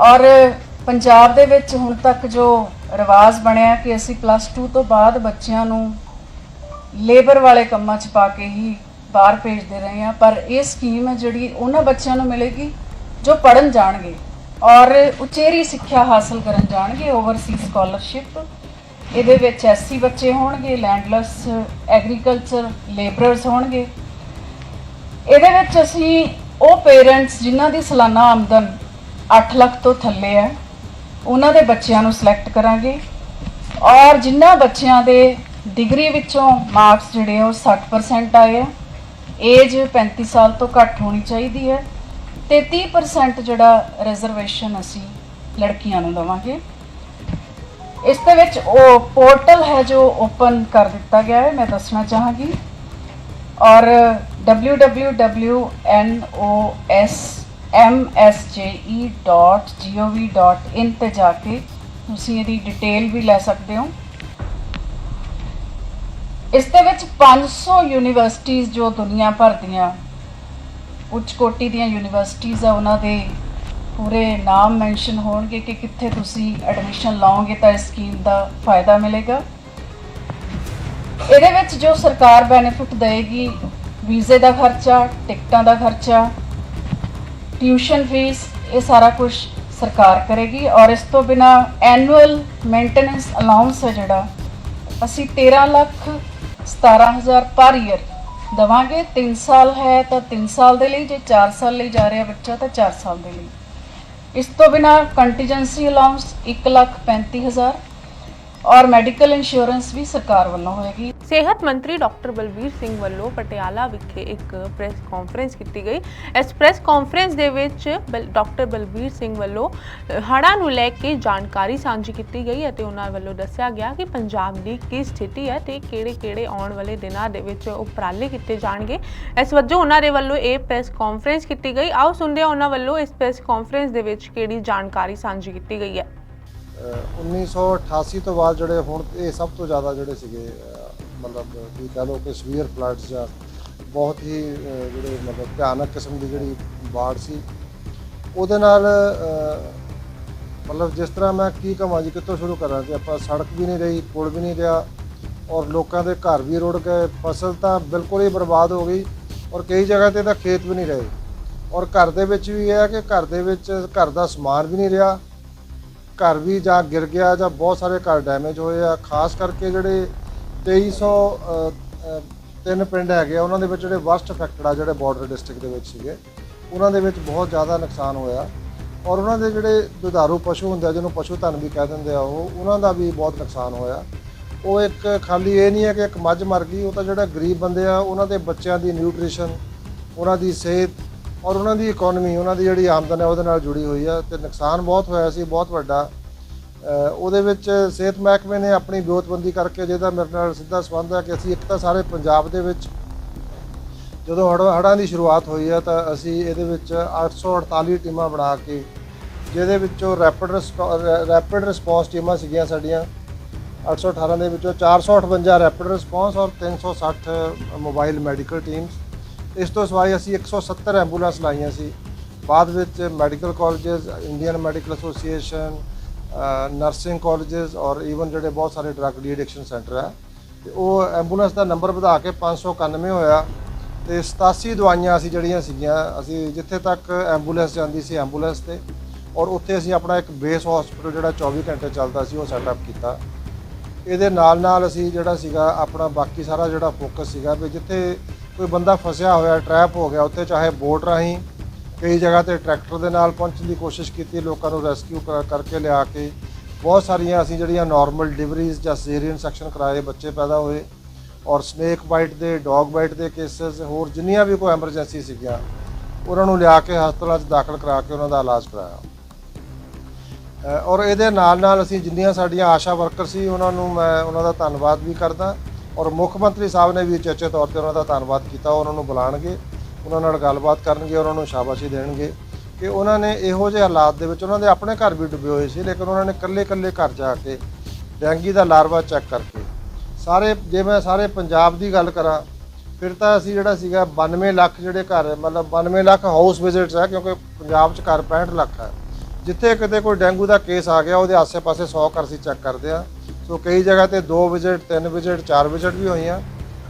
ਔਰ ਪੰਜਾਬ ਦੇ ਵਿੱਚ ਹੁਣ ਤੱਕ ਜੋ ਰਿਵਾਜ ਬਣਿਆ ਕਿ ਅਸੀਂ ਪਲੱਸ 2 ਤੋਂ ਬਾਅਦ ਬੱਚਿਆਂ ਨੂੰ ਲੇਬਰ ਵਾਲੇ ਕੰਮਾਂ 'ਚ ਪਾ ਕੇ ਹੀ ਬਾਹਰ ਭੇਜਦੇ ਰਹੇ ਆ ਪਰ ਇਹ ਸਕੀਮ ਹੈ ਜਿਹੜੀ ਉਹਨਾਂ ਬੱਚਿਆਂ ਨੂੰ ਮਿਲੇਗੀ ਜੋ ਪੜਨ ਜਾਣਗੇ ਔਰ ਉਚੇਰੀ ਸਿੱਖਿਆ ਹਾਸਲ ਕਰਨ ਜਾਣਗੇ ਓਵਰਸੀਜ਼ ਸਕਾਲਰਸ਼ਿਪ ਇਹਦੇ ਵਿੱਚ ਐਸਸੀ ਬੱਚੇ ਹੋਣਗੇ ਲੈਂਡਲੈਸ ਐਗਰੀਕਲਚਰ ਲੇਬਰਰਸ ਹੋਣਗੇ। ਇਹਦੇ ਵਿੱਚ ਅਸੀਂ ਉਹ ਪੇਰੈਂਟਸ ਜਿਨ੍ਹਾਂ ਦੀ ਸਾਲਾਨਾ ਆਮਦਨ 8 ਲੱਖ ਤੋਂ ਥੱਲੇ ਹੈ, ਉਹਨਾਂ ਦੇ ਬੱਚਿਆਂ ਨੂੰ ਸਿਲੈਕਟ ਕਰਾਂਗੇ ਔਰ ਜਿਨ੍ਹਾਂ ਬੱਚਿਆਂ ਦੇ ਡਿਗਰੀ ਵਿੱਚੋਂ ਮਾਰਕਸ ਜਿਹੜੇ ਆ ਉਹ 60% ਆਏ ਆ ਏਜ 35 ਸਾਲ ਤੋਂ ਘੱਟ ਹੋਣੀ ਚਾਹੀਦੀ ਹੈ ਤੇ 30% ਜਿਹੜਾ ਰਿਜ਼ਰਵੇਸ਼ਨ ਅਸੀਂ ਲੜਕੀਆਂ ਨੂੰ ਦੇਵਾਂਗੇ। ਇਸ ਦੇ ਵਿੱਚ ਉਹ ਪੋਰਟਲ ਹੈ ਜੋ ਓਪਨ ਕਰ ਦਿੱਤਾ ਗਿਆ ਹੈ, ਮੈਂ ਦੱਸਣਾ ਚਾਹਾਂਗੀ ਔਰ www.nosmsje.gov.in ਤੇ ਜਾ ਕੇ ਤੁਸੀਂ ਇਹਦੀ ਡਿਟੇਲ ਵੀ ਲੈ ਸਕਦੇ ਹੋ। ਇਸ ਦੇ ਵਿੱਚ 500 ਯੂਨੀਵਰਸਿਟੀਆਂ ਜੋ ਦੁਨੀਆ ਭਰ ਦੀਆਂ, ਉੱਚ ਕੋਟੀ ਦੀਆਂ ਯੂਨੀਵਰਸਿਟੀਆਂ ਆ, ਉਹਨਾਂ ਦੇ ਪੂਰੇ ਨਾਮ ਮੈਂਸ਼ਨ ਹੋਣਗੇ ਕਿ ਕਿੱਥੇ ਤੁਸੀਂ ਐਡਮਿਸ਼ਨ ਲਾਓਗੇ ਤਾਂ ਇਸ ਸਕੀਮ ਦਾ ਫਾਇਦਾ ਮਿਲੇਗਾ। ਇਹਦੇ ਵਿੱਚ ਜੋ ਸਰਕਾਰ ਬੈਨੀਫਿਟ ਦੇਗੀ ਵੀਜ਼ੇ ਦਾ ਖਰਚਾ, ਟਿਕਟਾਂ ਦਾ ਖਰਚਾ, ਟਿਊਸ਼ਨ ਫੀਸ, ਇਹ ਸਾਰਾ ਕੁਝ ਸਰਕਾਰ ਕਰੇਗੀ ਔਰ ਇਸ ਤੋਂ ਬਿਨਾ ਐਨੂਅਲ ਮੇਨਟੇਨੈਂਸ ਅਲਾਉਂਸ ਹੈ ਜਿਹੜਾ, ਅਸੀਂ 13 ਲੱਖ 17000 ਪਰ ਈਅਰ ਦਵਾਂਗੇ। 3 ਸਾਲ ਹੈ ਤਾਂ 3 ਸਾਲ ਦੇ ਲਈ, ਜੇ 4 ਸਾਲ ਲਈ ਜਾ ਰਿਹਾ ਬੱਚਾ ਤਾਂ 4 ਸਾਲ ਦੇ ਲਈ। ਇਸ ਤੋਂ ਬਿਨਾ ਕੰਟੀਜੈਂਸੀ ਅਲਾਉਂਸ 1 ਲੱਖ 35000 ਔਰ ਮੈਡੀਕਲ ਇੰਸ਼ੋਰੈਂਸ ਵੀ ਸਰਕਾਰ ਵੱਲੋਂ ਹੋਏਗੀ। ਸਿਹਤ ਮੰਤਰੀ ਡਾਕਟਰ ਬਲਬੀਰ ਸਿੰਘ ਵੱਲੋਂ ਪਟਿਆਲਾ ਵਿਖੇ ਇੱਕ ਪ੍ਰੈਸ ਕਾਨਫਰੰਸ ਕੀਤੀ ਗਈ। ਇਸ ਪ੍ਰੈਸ ਕਾਨਫਰੰਸ ਦੇ ਵਿੱਚ ਬਲ- ਡਾਕਟਰ ਬਲਬੀਰ ਸਿੰਘ ਵੱਲੋਂ ਹੜ੍ਹਾਂ ਨੂੰ ਲੈ ਕੇ ਜਾਣਕਾਰੀ ਸਾਂਝੀ ਕੀਤੀ ਗਈ ਅਤੇ ਉਹਨਾਂ ਵੱਲੋਂ ਦੱਸਿਆ ਗਿਆ ਕਿ ਪੰਜਾਬ ਦੀ ਕੀ ਸਥਿਤੀ ਹੈ ਤੇ ਕਿਹੜੇ-ਕਿਹੜੇ ਆਉਣ ਵਾਲੇ ਦਿਨਾਂ ਦੇ ਵਿੱਚ ਉਪਰਾਲੇ ਕੀਤੇ ਜਾਣਗੇ। ਇਸ ਵਜੋਂ ਉਹਨਾਂ ਦੇ ਵੱਲੋਂ ਇਹ ਪ੍ਰੈਸ ਕਾਨਫਰੰਸ ਕੀਤੀ ਗਈ। ਆਓ ਸੁਣਦੇ ਹਾਂ ਉਹਨਾਂ ਵੱਲੋਂ ਇਸ ਪ੍ਰੈਸ ਕਾਨਫਰੰਸ ਦੇ ਵਿੱਚ ਕਿਹੜੀ ਜਾਣਕਾਰੀ ਸਾਂਝੀ ਕੀਤੀ ਗਈ ਹੈ। 1988 ਤੋਂ ਬਾਅਦ ਜਿਹੜੇ ਹੁਣ ਇਹ ਸਭ ਤੋਂ ਜ਼ਿਆਦਾ ਜਿਹੜੇ ਸੀਗੇ ਮਤਲਬ ਕਿ ਕਹ ਲਓ ਕਿ ਸਵੀਅਰ ਫਲੱਡਸ ਜਾਂ ਬਹੁਤ ਹੀ ਜਿਹੜੇ ਮਤਲਬ ਭਿਆਨਕ ਕਿਸਮ ਦੀ ਜਿਹੜੀ ਬਾੜ ਸੀ, ਉਹਦੇ ਨਾਲ ਮਤਲਬ ਜਿਸ ਤਰ੍ਹਾਂ ਮੈਂ ਕੀ ਕਹਾਂ ਜੀ, ਕਿੱਥੋਂ ਸ਼ੁਰੂ ਕਰਾਂ ਕਿ ਆਪਾਂ ਸੜਕ ਵੀ ਨਹੀਂ ਰਹੀ, ਪੁਲ ਵੀ ਨਹੀਂ ਰਿਹਾ ਔਰ ਲੋਕਾਂ ਦੇ ਘਰ ਵੀ ਰੁੜ ਗਏ, ਫਸਲ ਤਾਂ ਬਿਲਕੁਲ ਹੀ ਬਰਬਾਦ ਹੋ ਗਈ ਔਰ ਕਈ ਜਗ੍ਹਾ ਤੇ ਤਾਂ ਖੇਤ ਵੀ ਨਹੀਂ ਰਹੇ ਔਰ ਘਰ ਦੇ ਵਿੱਚ ਵੀ ਇਹ ਹੈ ਕਿ ਘਰ ਦੇ ਵਿੱਚ ਘਰ ਦਾ ਸਮਾਨ ਵੀ ਨਹੀਂ ਰਿਹਾ ਘਰ ਵੀ ਜਾਂ ਗਿਰ ਗਿਆ ਜਾਂ ਬਹੁਤ ਸਾਰੇ ਘਰ ਡੈਮੇਜ ਹੋਏ ਆ। ਖਾਸ ਕਰਕੇ ਜਿਹੜੇ 2300 ਅ, ਤਿੰਨ ਪਿੰਡ ਹੈਗੇ ਆ ਉਹਨਾਂ ਦੇ ਵਿੱਚ ਜਿਹੜੇ ਵਰਸਟ ਅਫੈਕਟਡ ਆ ਜਿਹੜੇ ਬਾਰਡਰ ਡਿਸਟ੍ਰਿਕਟ ਦੇ ਵਿੱਚ ਸੀਗੇ ਉਹਨਾਂ ਦੇ ਵਿੱਚ ਬਹੁਤ ਜ਼ਿਆਦਾ ਨੁਕਸਾਨ ਹੋਇਆ। ਔਰ ਉਹਨਾਂ ਦੇ ਜਿਹੜੇ ਦੁਧਾਰੂ ਪਸ਼ੂ ਹੁੰਦੇ ਆ ਜਿਹਨੂੰ ਪਸ਼ੂ ਧਨ ਵੀ ਕਹਿ ਦਿੰਦੇ ਆ ਉਹ ਉਹਨਾਂ ਦਾ ਵੀ ਬਹੁਤ ਨੁਕਸਾਨ ਹੋਇਆ। ਉਹ ਇੱਕ ਖਾਲੀ ਇਹ ਨਹੀਂ ਹੈ ਕਿ ਇੱਕ ਮੱਝ ਮਰ ਗਈ ਉਹ ਤਾਂ ਜਿਹੜਾ ਗਰੀਬ ਬੰਦੇ ਆ ਉਹਨਾਂ ਦੇ ਬੱਚਿਆਂ ਦੀ ਨਿਊਟ੍ਰੀਸ਼ਨ ਉਹਨਾਂ ਦੀ ਸਿਹਤ ਔਰ ਉਹਨਾਂ ਦੀ ਇਕਨੋਮੀ ਉਹਨਾਂ ਦੀ ਜਿਹੜੀ ਆਮਦਨ ਹੈ ਉਹਦੇ ਨਾਲ ਜੁੜੀ ਹੋਈ ਆ ਤੇ ਨੁਕਸਾਨ ਬਹੁਤ ਹੋਇਆ ਸੀ, ਬਹੁਤ ਵੱਡਾ। ਉਹਦੇ ਵਿੱਚ ਸਿਹਤ ਮਹਿਕਮੇ ਨੇ ਆਪਣੀ ਵਿਉਤਬੰਦੀ ਕਰਕੇ ਜਿਹਦਾ ਮੇਰੇ ਨਾਲ ਸਿੱਧਾ ਸੰਬੰਧ ਹੈ ਕਿ ਅਸੀਂ ਇੱਕ ਤਾਂ ਸਾਰੇ ਪੰਜਾਬ ਦੇ ਵਿੱਚ ਜਦੋਂ ਹੜ੍ਹ- ਹੜ੍ਹਾਂ ਦੀ ਸ਼ੁਰੂਆਤ ਹੋਈ ਹੈ ਤਾਂ ਅਸੀਂ ਇਹਦੇ ਵਿੱਚ 848 ਟੀਮਾਂ ਬਣਾ ਕੇ, ਜਿਹਦੇ ਵਿੱਚੋਂ ਰੈਪਿਡ ਰੈਪਿਡ ਰਿਸਪੌਂਸ ਟੀਮਾਂ ਸੀਗੀਆਂ ਸਾਡੀਆਂ। 818 ਦੇ ਵਿੱਚੋਂ 458 ਰੈਪਿਡ ਰਿਸਪੌਂਸ ਔਰ 360 ਮੋਬਾਈਲ ਮੈਡੀਕਲ ਟੀਮਸ ਇਸ ਤੋਂ ਸਿਵਾਏ ਅਸੀਂ 170 ਐਂਬੂਲੈਂਸ ਲਾਈਆਂ ਸੀ। ਬਾਅਦ ਵਿੱਚ medical colleges, Indian Medical Association nursing colleges ਔਰ ਈਵਨ ਜਿਹੜੇ ਬਹੁਤ ਸਾਰੇ ਡਰੱਗ ਡੀ ਐਡਿਕਸ਼ਨ ਸੈਂਟਰ ਹੈ। ਤੇ ਉਹ ਐਂਬੂਲੈਂਸ ਦਾ ਨੰਬਰ ਵਧਾ ਕੇ 591 ਹੋਇਆ ਤੇ 87 ਦਵਾਈਆਂ ਅਸੀਂ ਜਿਹੜੀਆਂ ਸੀਗੀਆਂ, ਅਸੀਂ ਜਿੱਥੇ ਤੱਕ ਐਂਬੂਲੈਂਸ ਜਾਂਦੀ ਸੀ ਐਂਬੂਲੈਂਸ ਤੇ ਔਰ ਉੱਥੇ ਅਸੀਂ ਆਪਣਾ ਇੱਕ ਬੇਸ ਹਸਪੀਟਲ ਜਿਹੜਾ 24 ਘੰਟੇ ਚੱਲਦਾ ਸੀ, ਉਹ ਸੈਟਅਪ ਕੀਤਾ। ਇਹਦੇ ਨਾਲ ਨਾਲ ਅਸੀਂ ਜਿਹੜਾ ਸੀਗਾ ਆਪਣਾ ਬਾਕੀ ਸਾਰਾ ਜਿਹੜਾ ਫੋਕਸ ਸੀਗਾ ਵੀ ਜਿੱਥੇ ਕੋਈ ਬੰਦਾ ਫਸਿਆ ਹੋਇਆ ਟਰੈਪ ਹੋ ਗਿਆ, ਉੱਥੇ ਚਾਹੇ ਬੋਟ ਰਾਹੀਂ ਕਈ ਜਗ੍ਹਾ ਤੇ ਟਰੈਕਟਰ ਦੇ ਨਾਲ ਪਹੁੰਚਣ ਦੀ ਕੋਸ਼ਿਸ਼ ਕੀਤੀ, ਲੋਕਾਂ ਨੂੰ ਰੈਸਕਿਊ ਕਰਕੇ ਲਿਆ ਕੇ। ਬਹੁਤ ਸਾਰੀਆਂ ਅਸੀਂ ਜਿਹੜੀਆਂ ਨਾਰਮਲ ਡਿਲੀਵਰੀਜ਼ ਜਾਂ ਸੀਰੀਅਨ ਸੈਕਸ਼ਨ ਕਰਾਏ, ਬੱਚੇ ਪੈਦਾ ਹੋਏ ਔਰ ਸਨੇਕ ਬਾਈਟ ਦੇ ਡੌਗ ਬਾਈਟ ਦੇ ਕੇਸਸ ਹੋਰ ਜਿੰਨੀਆਂ ਵੀ ਕੋਈ ਐਮਰਜੈਂਸੀ ਸੀਗੀਆਂ, ਉਹਨਾਂ ਨੂੰ ਲਿਆ ਕੇ ਹਸਪਤਾਲਾਂ 'ਚ ਦਾਖਲ ਕਰਾ ਕੇ ਉਹਨਾਂ ਦਾ ਇਲਾਜ ਕਰਾਇਆ। ਔਰ ਇਹਦੇ ਨਾਲ ਨਾਲ ਅਸੀਂ ਜਿੰਨੀਆਂ ਸਾਡੀਆਂ ਆਸ਼ਾ ਵਰਕਰ ਸੀ, ਉਹਨਾਂ ਨੂੰ ਮੈਂ, ਉਹਨਾਂ ਦਾ ਧੰਨਵਾਦ ਵੀ ਕਰਦਾ। ਔਰ ਮੁੱਖ ਮੰਤਰੀ ਸਾਹਿਬ ਨੇ ਵੀ ਉਚੇਚੇ ਤੌਰ ਤੇ ਉਹਨਾਂ ਦਾ ਧੰਨਵਾਦ ਕੀਤਾ ਉਹਨਾਂ ਨੂੰ ਬੁਲਾਣਗੇ, ਉਹਨਾਂ ਨਾਲ ਗੱਲਬਾਤ ਕਰਨਗੇ, ਉਹਨਾਂ ਨੂੰ ਸ਼ਾਬਾਸ਼ੀ ਦੇਣਗੇ ਕਿ ਉਹਨਾਂ ਨੇ ਇਹੋ ਜਿਹੇ ਹਾਲਾਤ ਦੇ ਵਿੱਚ ਉਹਨਾਂ ਦੇ ਆਪਣੇ ਘਰ ਵੀ ਡੁੱਬੇ ਹੋਏ ਸੀ, ਲੇਕਿਨ ਉਹਨਾਂ ਨੇ ਇਕੱਲੇ-ਇਕੱਲੇ ਘਰ ਜਾ ਕੇ ਡੈਂਗੀ ਦਾ ਲਾਰਵਾ ਚੈੱਕ ਕਰਕੇ ਸਾਰੇ, ਜੇ ਮੈਂ ਸਾਰੇ ਪੰਜਾਬ ਦੀ ਗੱਲ ਕਰਾਂ, ਫਿਰ ਤਾਂ ਅਸੀਂ ਜਿਹੜਾ ਸੀਗਾ 92 ਲੱਖ ਜਿਹੜੇ ਘਰ, ਮਤਲਬ 92 ਲੱਖ ਹਾਊਸ ਵਿਜ਼ਿਟਸ ਹੈ ਕਿਉਂਕਿ ਪੰਜਾਬ 'ਚ ਘਰ 65 ਲੱਖ ਹੈ ਜਿੱਥੇ ਕਿਤੇ ਕੋਈ ਡੈਂਗੂ ਦਾ ਕੇਸ ਆ ਗਿਆ, ਉਹਦੇ ਆਸੇ-ਪਾਸੇ 100 ਘਰ ਅਸੀਂ ਚੈੱਕ ਕਰਦੇ ਆ। ਸੋ ਕਈ ਜਗ੍ਹਾ ਤੇ 2 ਵਿਜ਼ਿਟ 3 ਵਿਜ਼ਿਟ 4 ਵਿਜ਼ਿਟ ਵੀ ਹੋਈਆਂ।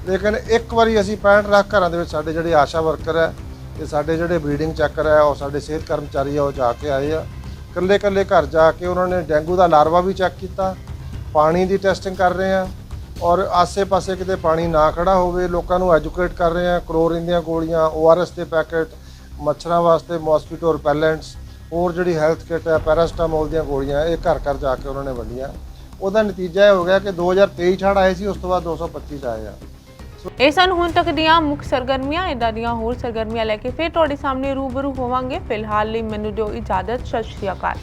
ਲੇਕਿਨ ਇੱਕ ਵਾਰੀ ਅਸੀਂ 65 ਲੱਖ ਘਰਾਂ ਦੇ ਵਿੱਚ ਸਾਡੇ ਜਿਹੜੇ ਆਸ਼ਾ ਵਰਕਰ ਹੈ, ਤੇ ਸਾਡੇ ਜਿਹੜੇ ਬਰੀਡਿੰਗ ਚੱਕਰ ਹੈ, ਉਹ ਸਾਡੇ ਸਿਹਤ ਕਰਮਚਾਰੀ ਆ, ਉਹ ਜਾ ਕੇ ਆਏ ਆ। ਇਕੱਲੇ ਇਕੱਲੇ ਘਰ ਜਾ ਕੇ ਉਹਨਾਂ ਨੇ ਡੇਂਗੂ ਦਾ ਲਾਰਵਾ ਵੀ ਚੈੱਕ ਕੀਤਾ, ਪਾਣੀ ਦੀ ਟੈਸਟਿੰਗ ਕਰ ਰਹੇ ਆ, ਔਰ ਆਸੇ-ਪਾਸੇ ਕਿਤੇ ਪਾਣੀ ਨਾ ਖੜਾ ਹੋਵੇ, ਲੋਕਾਂ ਨੂੰ ਐਜੂਕੇਟ ਕਰ ਰਹੇ ਆ, ਕਲੋਰੀਨ ਦੀਆਂ ਗੋਲੀਆਂ ORS ਦੇ ਪੈਕੇਟ, ਮੱਛਰਾਂ ਵਾਸਤੇ ਮੋਸਕੀਟੋ ਰਿਪੈਲੈਂਟਸ, ਹੋਰ ਜਿਹੜੀ ਹੈਲਥ ਕਿਟ ਹੈ, ਪੈਰਾਸਟਾਮੋਲ ਦੀਆਂ ਗੋਲੀਆਂ, ਇਹ ਘਰ ਘਰ ਜਾ ਕੇ ਉਹਨਾਂ ਨੇ ਵੰਡੀਆਂ। ਉਹਦਾ ਨਤੀਜਾ ਇਹ ਹੋ ਗਿਆ ਕਿ 2023 ਛੜ ਆਏ ਸੀ, ਉਸ ਤੋਂ ਬਾਅਦ 225 ਆਏ ਆ। ਇਹ ਸਨ ਹੁਣ ਤੱਕ ਦੀਆਂ ਮੁੱਖ ਸਰਗਰਮੀਆਂ ਇਦਾਂ ਦੀਆਂ ਹੋਰ ਸਰਗਰਮੀਆਂ ਲੈ ਕੇ ਫਿਰ ਤੁਹਾਡੇ ਸਾਹਮਣੇ ਰੂਬਰੂ ਹੋਵਾਂਗੇ। ਫਿਲਹਾਲ ਲਈ ਮੈਨੂੰ ਦਿਓ ਇਜਾਜ਼ਤ, ਸਤਿ ਸ਼੍ਰੀ ਅਕਾਲ।